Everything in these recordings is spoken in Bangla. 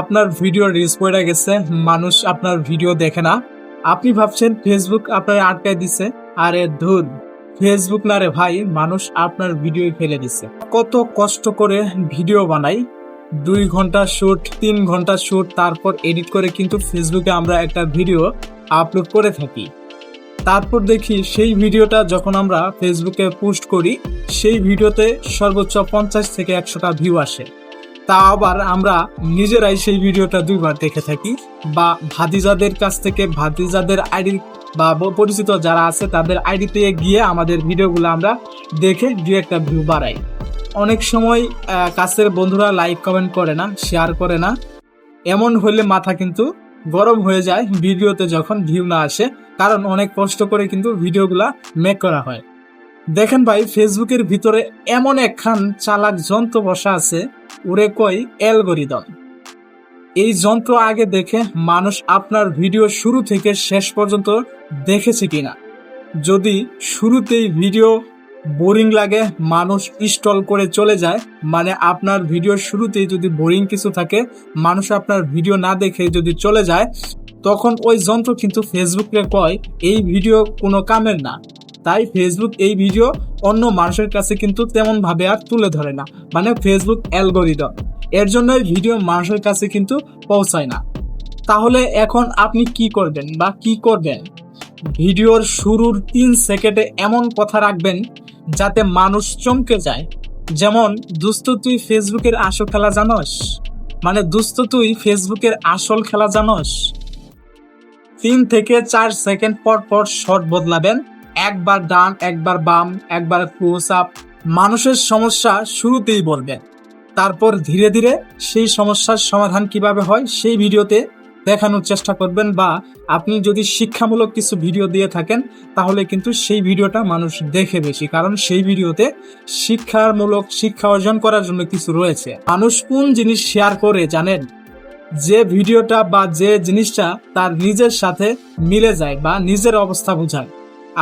আপনার ভিডিও রিলস পড়ে গেছে, মানুষ আপনার ভিডিও দেখে না। আপনি ভাবছেন ফেসবুক আপনার আটকায় দিছে। আরে ধুর ফেসবুক না রে ভাই, মানুষ আপনার ভিডিও ফেলে দিছে। কত কষ্ট করে ভিডিও বানাই। দুই ঘণ্টা শুট তিন ঘণ্টা শুট তারপর এডিট করে কিন্তু ফেসবুকে আমরা একটা ভিডিও আপলোড করে থাকি। তারপর দেখি সেই ভিডিওটা যখন আমরা ফেসবুকে পোস্ট করি, সেই ভিডিওতে সর্বোচ্চ পঞ্চাশ থেকে একশোটা ভিউ আসে। তা আবার আমরা নিজেরাই সেই ভিডিওটা দুইবার দেখে থাকি বা ভাতিজাদের কাছ থেকে ভাতিজাদের আইডি বা পরিচিত যারা আছে তাদের আইডিতে গিয়ে আমাদের ভিডিওগুলো আমরা দেখে দু একটা ভিউ বাড়াই। অনেক সময় কাছের বন্ধুরা লাইক কমেন্ট করে না শেয়ার করে না। এমন হলে মাথা কিন্তু গরম হয়ে যায় ভিডিওতে যখন ভিউ না আসে, কারণ অনেক কষ্ট করে কিন্তু ভিডিওগুলা মেক করা হয়। দেখেন ভাই ফেসবুকের ভিতরে এমন একখান চালাক যন্ত্র বসা আছে উড়ে কই অ্যালগোরিদম। এই যন্ত্র আগে দেখে মানুষ আপনার ভিডিও শুরু থেকে শেষ পর্যন্ত দেখেছে কিনা। যদি শুরুতেই ভিডিও বোরিং লাগে, মানুষ ইনস্টল করে চলে যায় মানে আপনার ভিডিও শুরুতেই যদি বোরিং কিছু থাকে, মানুষ আপনার ভিডিও না দেখে যদি চলে যায়, তখন ওই যন্ত্র কিন্তু ফেসবুকে কয়, এই ভিডিও কোনো কামের না। তাই ফেসবুক এই ভিডিও অন্য মানুষের কাছে কিন্তু তেমন ভাবে আর তুলে ধরে না। মানে ফেসবুক অ্যালগোরিদম এর জন্য ভিডিও মানুষের কাছে কিন্তু পৌঁছায় না। তাহলে এখন আপনি কি করবেন বা কি করবেন? ভিডিওর শুরুর তিন সেকেন্ডে এমন কথা রাখবেন যাতে মানুষ চমকে যায়। যেমন, দুস্থ তুই ফেসবুকের আসল খেলা জানস? মানে দুস্থ তুই ফেসবুকের আসল খেলা জানস? তিন থেকে চার সেকেন্ড পর পর শর্ট বদলাবেন। একবার ডান, একবার বাম, একবার ক্লোজ আপ। মানুষের সমস্যা শুরুতেই বলবেন তারপর ধীরে ধীরে সেই সমস্যার সমাধান কীভাবে হয় সেই ভিডিওতে দেখানোর চেষ্টা করবেন বা আপনি যদি শিক্ষামূলক কিছু ভিডিও দিয়ে থাকেন, তাহলে কিন্তু সেই ভিডিওটা মানুষ দেখে বেশি, কারণ সেই ভিডিওতে শিক্ষামূলক শিক্ষা অর্জন করার জন্য কিছু রয়েছে। মানুষ কোন জিনিস শেয়ার করে জানেন? যে ভিডিওটা বা যে জিনিসটা তার নিজের সাথে মিলে যায় বা নিজের অবস্থা বোঝায়।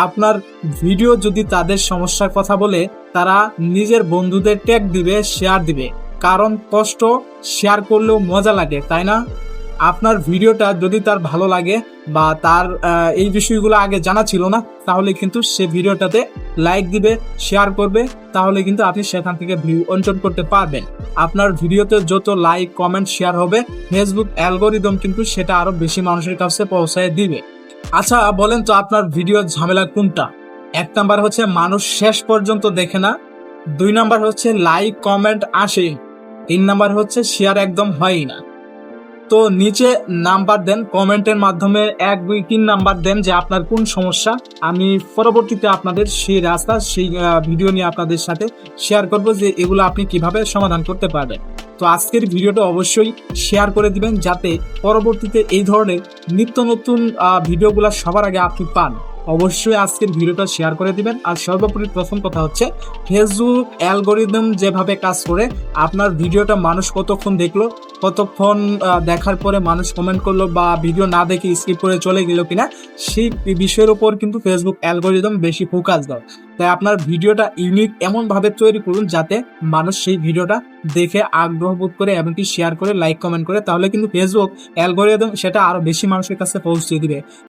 আপনার ভিডিও যদি তাদের সমস্যার কথা বলে, তারা নিজের বন্ধুদের ট্যাগ দিবে শেয়ার দিবে। কারণ কষ্ট শেয়ার করলেও মজা লাগে, তাই না? আপনার ভিডিওটা যদি তার ভালো লাগে বা তার এই বিষয়গুলো আগে জানা ছিল না, তাহলে কিন্তু সে ভিডিওটাতে লাইক দিবে শেয়ার করবে, তাহলে কিন্তু আপনি সেখান থেকে ভিউ অর্জন করতে পারবেন। আপনার ভিডিওতে যত লাইক কমেন্ট শেয়ার হবে ফেসবুক অ্যালগোরিদম কিন্তু সেটা আরও বেশি মানুষের কাছে পৌঁছায় দিবে। আচ্ছা বলেন তো আপনার ভিডিওর ঝামেলা কোনটা? এক নাম্বার হচ্ছে, মানুষ শেষ পর্যন্ত দেখে না। দুই নাম্বার হচ্ছে লাইক কমেন্ট আসে। তিন নাম্বার হচ্ছে শেয়ার একদম হয়ই না। তো নিচে নাম্বার দেন কমেন্টের মাধ্যমে এক, দুই, তিন নাম্বার দেন যে আপনার কোন সমস্যা। আমি পরবর্তীতে আপনাদের সেই রাস্তা, সেই ভিডিও নিয়ে আপনাদের সাথে শেয়ার করব যে এগুলো আপনি কীভাবে সমাধান করতে পারবেন। তো আজকের ভিডিওটা অবশ্যই শেয়ার করে দিবেন যাতে পরবর্তীতে এই ধরনের নিত্য নতুন ভিডিওগুলো সবার আগে আপনি পান। অবশ্যই আজকের ভিডিওটা শেয়ার করে দিবেন। আর সর্বোপরি প্রথম কথা হচ্ছে ফেসবুক অ্যালগোরিদম যেভাবে কাজ করে, আপনার ভিডিওটা মানুষ কতক্ষণ দেখল, কতক্ষণ দেখার পরে মানুষ কমেন্ট করল বা ভিডিও না দেখে স্কিপ করে চলে গেল কিনা, সেই বিষয়ের উপর কিন্তু ফেসবুক অ্যালগোরিদম বেশি ফোকাস দেয়। তাই আপনার ভিডিওটা ইউনিক এমন ভাবে তৈরি করুন যাতে মানুষ সেই ভিডিওটা দেখে আগ্রহ বোধ করে এমনকি শেয়ার করে লাইক কমেন্ট করে, তাহলে কিন্তু ফেসবুক অ্যালগোরিদম সেটা আরও বেশি মানুষের কাছে পৌঁছে দিবে।